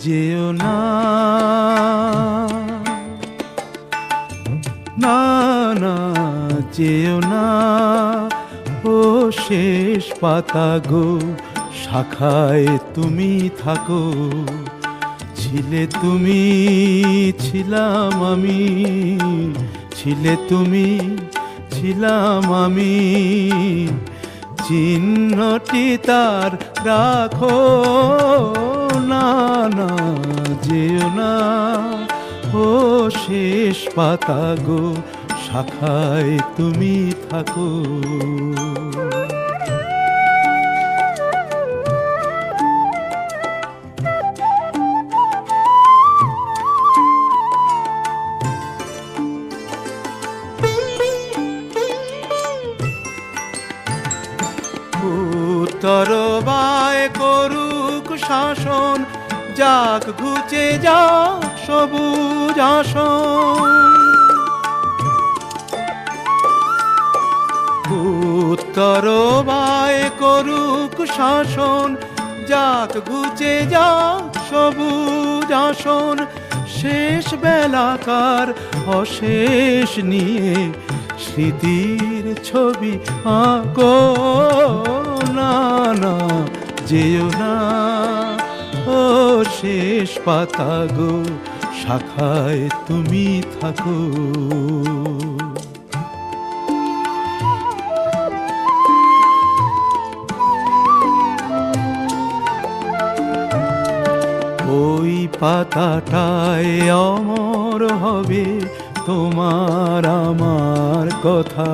যেও না। না না, যেও না। ও শেষ পাতা গো, শাখায় তুমি থাকো। ছিলে তুমি, ছিলাম আমি, ছিলে তুমি, ছিলাম আমি। চিহ্নটি তার রাখো। না না যেও না। ও শেষ পাতা গো শাখায় তুমি থাকো। উত্তর বায় করুক শাসন, যাক ঘুচে যা সবুজ উত্তর বায় করুক শাসন, যাক ঘুচে যা সবুজ আসন। শেষ বেলাকার অশেষ নিয়ে স্মৃতির ছবি আঁকো। না না, যেও না। ও শেষ পাতা গো, শাখায় তুমি থাকো। ওই পাতাটায় অমর হবে। তোমার আমার কথা।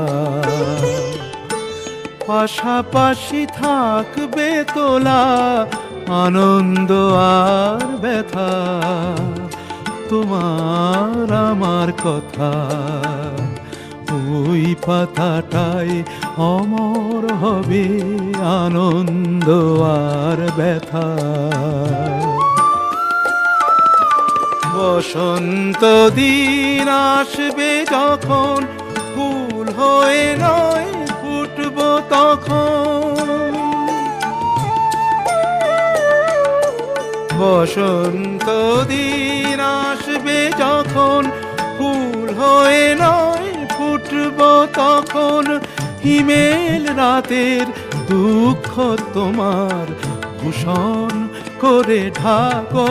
পাশাপাশি থাকবে তোলা আনন্দ আর ব্যথা। তোমার আমার কথা, ওই পাতাটায় অমর হবে আনন্দ আর ব্যথা। বসন্ত দিন আসবে যখন, ফুল হয়ে নয় ফুটব তখন। বসন্ত দিন আসবে যখন, ফুল হয়ে নয় ফুটব তখন। হিমেল রাতের দুঃখ তোমার ভূষণ করে ঢাকো।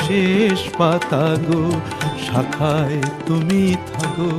শেষ পাতা গো শাখায় তুমি থাকো।